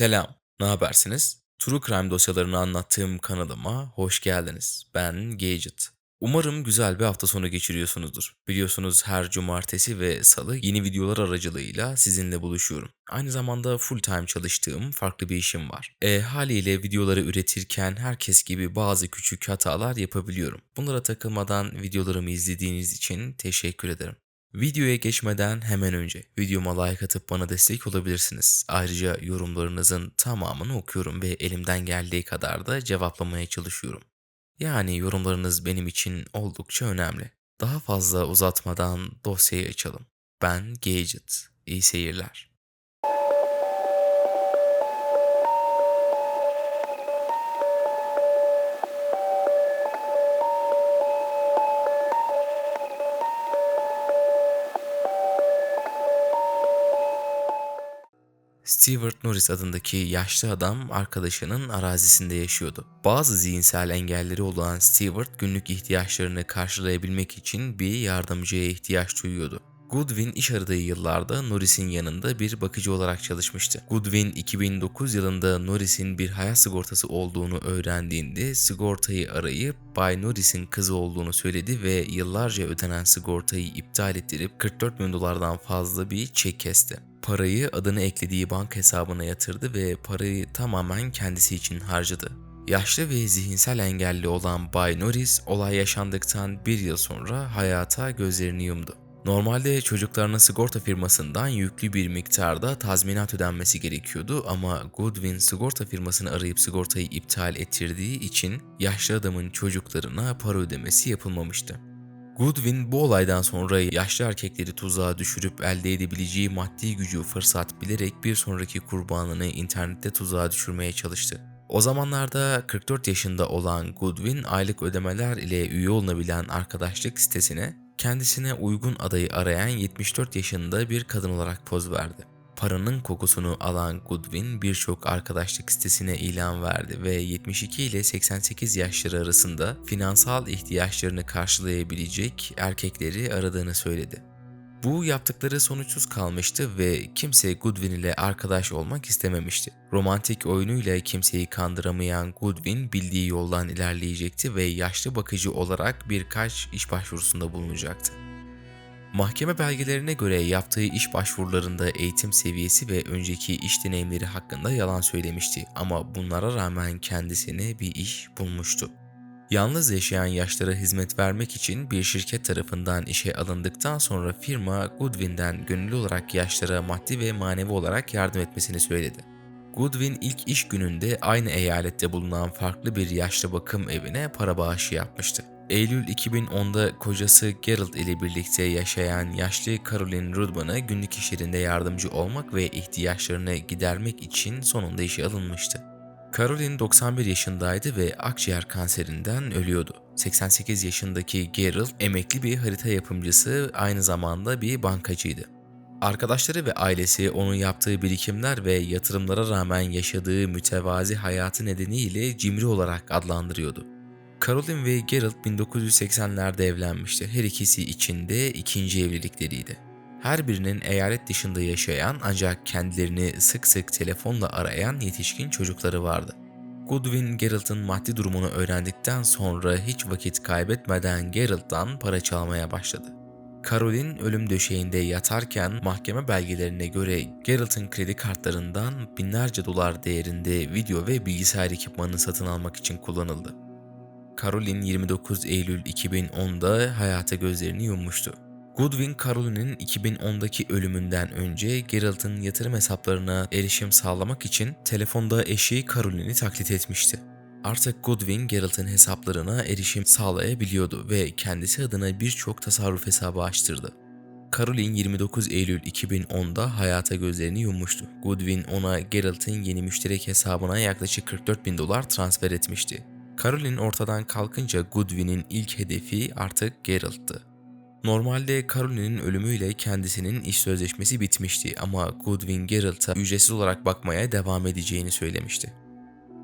Selam, ne habersiniz? True Crime dosyalarını anlattığım kanalıma hoş geldiniz. Ben Gadget. Umarım güzel bir hafta sonu geçiriyorsunuzdur. Biliyorsunuz her cumartesi ve salı yeni videolar aracılığıyla sizinle buluşuyorum. Aynı zamanda full time çalıştığım farklı bir işim var. E, haliyle videoları üretirken herkes gibi bazı küçük hatalar yapabiliyorum. Bunlara takılmadan videolarımı izlediğiniz için teşekkür ederim. Videoya geçmeden hemen önce videoma like atıp bana destek olabilirsiniz. Ayrıca yorumlarınızın tamamını okuyorum ve elimden geldiği kadar da cevaplamaya çalışıyorum. Yani yorumlarınız benim için oldukça önemli. Daha fazla uzatmadan dosyayı açalım. Ben Gadget. İyi seyirler. Stewart Norris adındaki yaşlı adam arkadaşının arazisinde yaşıyordu. Bazı zihinsel engelleri olan Stewart günlük ihtiyaçlarını karşılayabilmek için bir yardımcıya ihtiyaç duyuyordu. Goodwin iş aradığı yıllarda Norris'in yanında bir bakıcı olarak çalışmıştı. Goodwin 2009 yılında Norris'in bir hayat sigortası olduğunu öğrendiğinde sigortayı arayıp Bay Norris'in kızı olduğunu söyledi ve yıllarca ödenen sigortayı iptal ettirip 44 bin dolardan fazla bir çek kesti. Parayı adını eklediği bank hesabına yatırdı ve parayı tamamen kendisi için harcadı. Yaşlı ve zihinsel engelli olan Bay Norris olay yaşandıktan bir yıl sonra hayata gözlerini yumdu. Normalde çocuklarına sigorta firmasından yüklü bir miktarda tazminat ödenmesi gerekiyordu ama Goodwin sigorta firmasını arayıp sigortayı iptal ettirdiği için yaşlı adamın çocuklarına para ödemesi yapılmamıştı. Goodwin bu olaydan sonra yaşlı erkekleri tuzağa düşürüp elde edebileceği maddi gücü fırsat bilerek bir sonraki kurbanını internette tuzağa düşürmeye çalıştı. O zamanlarda 44 yaşında olan Goodwin aylık ödemeler ile üye olunabilen arkadaşlık sitesine kendisine uygun adayı arayan 74 yaşında bir kadın olarak poz verdi. Paranın kokusunu alan Goodwin birçok arkadaşlık sitesine ilan verdi ve 72 ile 88 yaşları arasında finansal ihtiyaçlarını karşılayabilecek erkekleri aradığını söyledi. Bu yaptıkları sonuçsuz kalmıştı ve kimse Goodwin ile arkadaş olmak istememişti. Romantik oyunuyla kimseyi kandıramayan Goodwin bildiği yoldan ilerleyecekti ve yaşlı bakıcı olarak birkaç iş başvurusunda bulunacaktı. Mahkeme belgelerine göre yaptığı iş başvurularında eğitim seviyesi ve önceki iş deneyimleri hakkında yalan söylemişti ama bunlara rağmen kendisine bir iş bulmuştu. Yalnız yaşayan yaşlara hizmet vermek için bir şirket tarafından işe alındıktan sonra firma Goodwin'den gönüllü olarak yaşlara maddi ve manevi olarak yardım etmesini söyledi. Goodwin ilk iş gününde aynı eyalette bulunan farklı bir yaşlı bakım evine para bağışı yapmıştı. Eylül 2010'da kocası Gerald ile birlikte yaşayan yaşlı Caroline Rudman'a günlük işlerinde yardımcı olmak ve ihtiyaçlarını gidermek için sonunda işe alınmıştı. Caroline 91 yaşındaydı ve akciğer kanserinden ölüyordu. 88 yaşındaki Gerald emekli bir harita yapımcısı aynı zamanda bir bankacıydı. Arkadaşları ve ailesi onun yaptığı birikimler ve yatırımlara rağmen yaşadığı mütevazi hayatı nedeniyle cimri olarak adlandırıyordu. Caroline ve Gerald 1980'lerde evlenmişti. Her ikisi için de ikinci evlilikleriydi. Her birinin eyalet dışında yaşayan ancak kendilerini sık sık telefonla arayan yetişkin çocukları vardı. Goodwin Gerald'ın maddi durumunu öğrendikten sonra hiç vakit kaybetmeden Gerald'dan para çalmaya başladı. Caroline ölüm döşeğinde yatarken mahkeme belgelerine göre Gerald'ın kredi kartlarından binlerce dolar değerinde video ve bilgisayar ekipmanını satın almak için kullanıldı. Caroline 29 Eylül 2010'da hayata gözlerini yummuştu. Goodwin Caroline'in 2010'daki ölümünden önce Geralt'ın yatırım hesaplarına erişim sağlamak için telefonda eşi Caroline'i taklit etmişti. Artık Goodwin Geralt'ın hesaplarına erişim sağlayabiliyordu ve kendisi adına birçok tasarruf hesabı açtırdı. Caroline 29 Eylül 2010'da hayata gözlerini yummuştu. Goodwin ona Geralt'ın yeni müşterek hesabına yaklaşık 44 bin dolar transfer etmişti. Caroline ortadan kalkınca Goodwin'in ilk hedefi artık Geralt'tı. Normalde Caroline'in ölümüyle kendisinin iş sözleşmesi bitmişti ama Goodwin Geralt'a ücretsiz olarak bakmaya devam edeceğini söylemişti.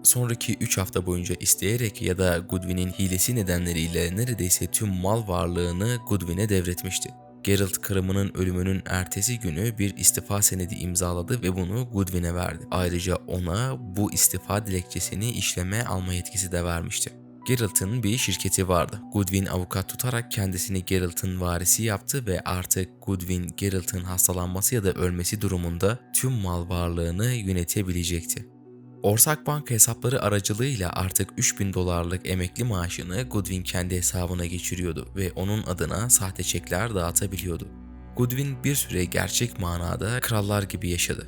Sonraki 3 hafta boyunca isteyerek ya da Goodwin'in hilesi nedenleriyle neredeyse tüm mal varlığını Goodwin'e devretmişti. Geralt karımının ölümünün ertesi günü bir istifa senedi imzaladı ve bunu Goodwin'e verdi. Ayrıca ona bu istifa dilekçesini işleme alma yetkisi de vermişti. Geralt'ın bir şirketi vardı. Goodwin avukat tutarak kendisini Geralt'ın varisi yaptı ve artık Goodwin Geralt'ın hastalanması ya da ölmesi durumunda tüm mal varlığını yönetebilecekti. Ortak banka hesapları aracılığıyla artık 3000 dolarlık emekli maaşını Goodwin kendi hesabına geçiriyordu ve onun adına sahte çekler dağıtabiliyordu. Goodwin bir süre gerçek manada krallar gibi yaşadı.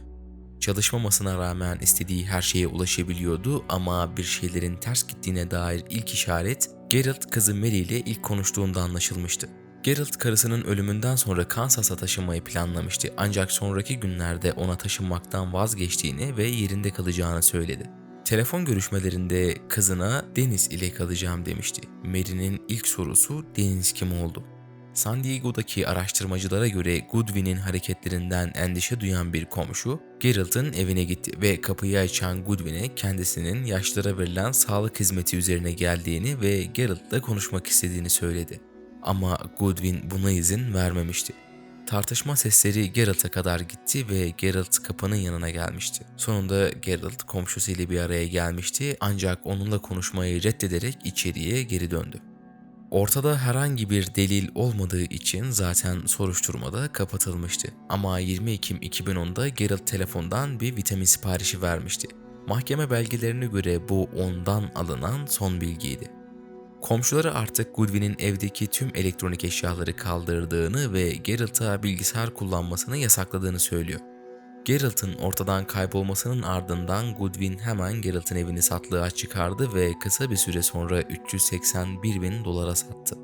Çalışmamasına rağmen istediği her şeye ulaşabiliyordu ama bir şeylerin ters gittiğine dair ilk işaret Geralt kızı Mary ile ilk konuştuğunda anlaşılmıştı. Geralt karısının ölümünden sonra Kansas'a taşınmayı planlamıştı ancak sonraki günlerde ona taşınmaktan vazgeçtiğini ve yerinde kalacağını söyledi. Telefon görüşmelerinde kızına Deniz ile kalacağım demişti. Mary'nin ilk sorusu Deniz kim oldu? San Diego'daki araştırmacılara göre Goodwin'in hareketlerinden endişe duyan bir komşu, Geralt'ın evine gitti ve kapıyı açan Goodwin'e kendisinin yaşlara verilen sağlık hizmeti üzerine geldiğini ve Geralt'la konuşmak istediğini söyledi. Ama Goodwin buna izin vermemişti. Tartışma sesleri Geralt'a kadar gitti ve Geralt kapının yanına gelmişti. Sonunda Geralt komşusuyla bir araya gelmişti ancak onunla konuşmayı reddederek içeriye geri döndü. Ortada herhangi bir delil olmadığı için zaten soruşturmada kapatılmıştı. Ama 20 Ekim 2010'da Geralt telefondan bir vitamin siparişi vermişti. Mahkeme belgelerine göre bu ondan alınan son bilgiydi. Komşuları artık Goodwin'in evdeki tüm elektronik eşyaları kaldırdığını ve Geralt'a bilgisayar kullanmasını yasakladığını söylüyor. Geralt'ın ortadan kaybolmasının ardından Goodwin hemen Geralt'ın evini satlığa çıkardı ve kısa bir süre sonra 381 bin dolara sattı.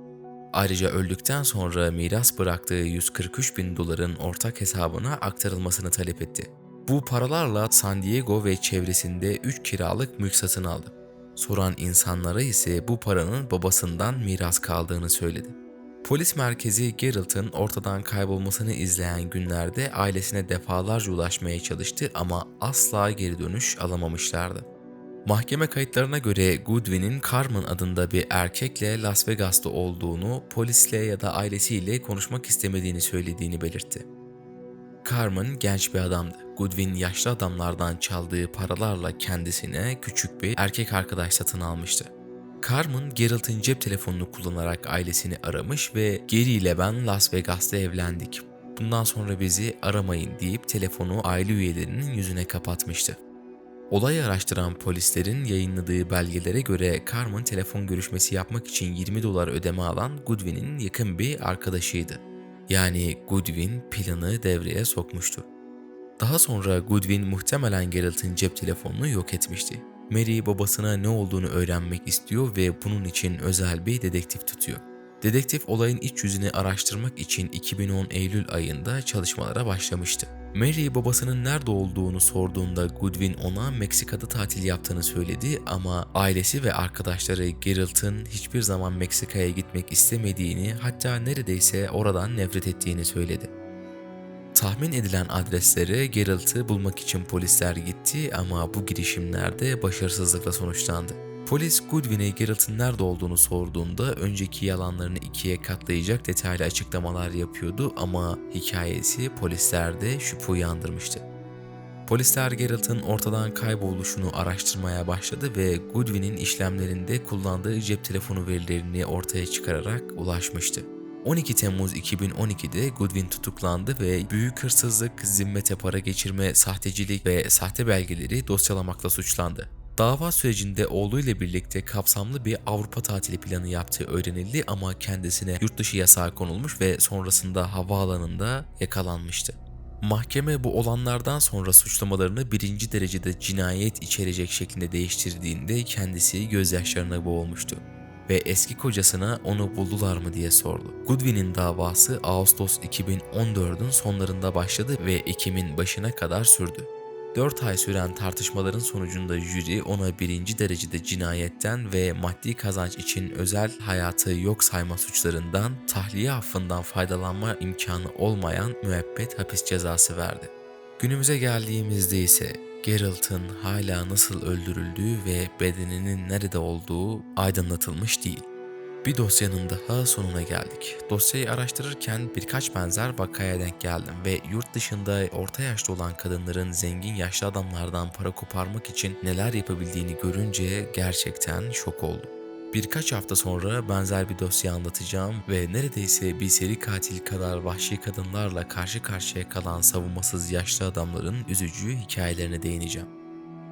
Ayrıca öldükten sonra miras bıraktığı 143 bin doların ortak hesabına aktarılmasını talep etti. Bu paralarla San Diego ve çevresinde 3 kiralık mülk satın aldı. Soran insanlara ise bu paranın babasından miras kaldığını söyledi. Polis merkezi Geralt'ın ortadan kaybolmasını izleyen günlerde ailesine defalarca ulaşmaya çalıştı ama asla geri dönüş alamamışlardı. Mahkeme kayıtlarına göre Goodwin'in Carmen adında bir erkekle Las Vegas'ta olduğunu, polisle ya da ailesiyle konuşmak istemediğini söylediğini belirtti. Carmen genç bir adamdı. Goodwin yaşlı adamlardan çaldığı paralarla kendisine küçük bir erkek arkadaş satın almıştı. Carmen, Geralt'ın cep telefonunu kullanarak ailesini aramış ve Gary ile ben Las Vegas'ta evlendik. Bundan sonra bizi aramayın deyip telefonu aile üyelerinin yüzüne kapatmıştı. Olayı araştıran polislerin yayınladığı belgelere göre Carmen telefon görüşmesi yapmak için 20 dolar ödeme alan Goodwin'in yakın bir arkadaşıydı. Yani Goodwin planı devreye sokmuştu. Daha sonra Goodwin muhtemelen Geralt'ın cep telefonunu yok etmişti. Mary babasına ne olduğunu öğrenmek istiyor ve bunun için özel bir dedektif tutuyor. Dedektif olayın iç yüzünü araştırmak için 2010 Eylül ayında çalışmalara başlamıştı. Mary babasının nerede olduğunu sorduğunda Goodwin ona Meksika'da tatil yaptığını söyledi ama ailesi ve arkadaşları Geralt'ın hiçbir zaman Meksika'ya gitmek istemediğini hatta neredeyse oradan nefret ettiğini söyledi. Tahmin edilen adreslere Geralt'ı bulmak için polisler gitti ama bu girişimlerde başarısızlıkla sonuçlandı. Polis Goodwin'e Geralt'ın nerede olduğunu sorduğunda önceki yalanlarını ikiye katlayacak detaylı açıklamalar yapıyordu ama hikayesi polislerde şüphe uyandırmıştı. Polisler Geralt'ın ortadan kayboluşunu araştırmaya başladı ve Goodwin'in işlemlerinde kullandığı cep telefonu verilerini ortaya çıkararak ulaşmıştı. 12 Temmuz 2012'de Goodwin tutuklandı ve büyük hırsızlık, zimmete para geçirme, sahtecilik ve sahte belgeleri dosyalamakla suçlandı. Dava sürecinde oğluyla birlikte kapsamlı bir Avrupa tatili planı yaptığı öğrenildi ama kendisine yurt dışı yasağı konulmuş ve sonrasında havaalanında yakalanmıştı. Mahkeme bu olanlardan sonra suçlamalarını birinci derecede cinayet içerecek şeklinde değiştirdiğinde kendisi gözyaşlarına boğulmuştu ve eski kocasına onu buldular mı diye sordu. Goodwin'in davası Ağustos 2014'ün sonlarında başladı ve Ekim'in başına kadar sürdü. 4 ay süren tartışmaların sonucunda jüri ona birinci derecede cinayetten ve maddi kazanç için özel hayatı yok sayma suçlarından tahliye affından faydalanma imkanı olmayan müebbet hapis cezası verdi. Günümüze geldiğimizde ise Geralt'ın hala nasıl öldürüldüğü ve bedeninin nerede olduğu aydınlatılmış değil. Bir dosyanın daha sonuna geldik. Dosyayı araştırırken birkaç benzer vakaya denk geldim ve yurt dışında orta yaşta olan kadınların zengin yaşlı adamlardan para koparmak için neler yapabildiğini görünce gerçekten şok oldum. Birkaç hafta sonra benzer bir dosya anlatacağım ve neredeyse bir seri katil kadar vahşi kadınlarla karşı karşıya kalan savunmasız yaşlı adamların üzücü hikayelerine değineceğim.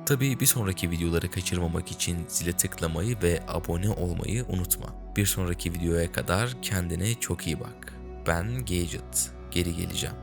Tabii bir sonraki videoları kaçırmamak için zile tıklamayı ve abone olmayı unutma. Bir sonraki videoya kadar kendine çok iyi bak. Ben Gadget. Geri geleceğim.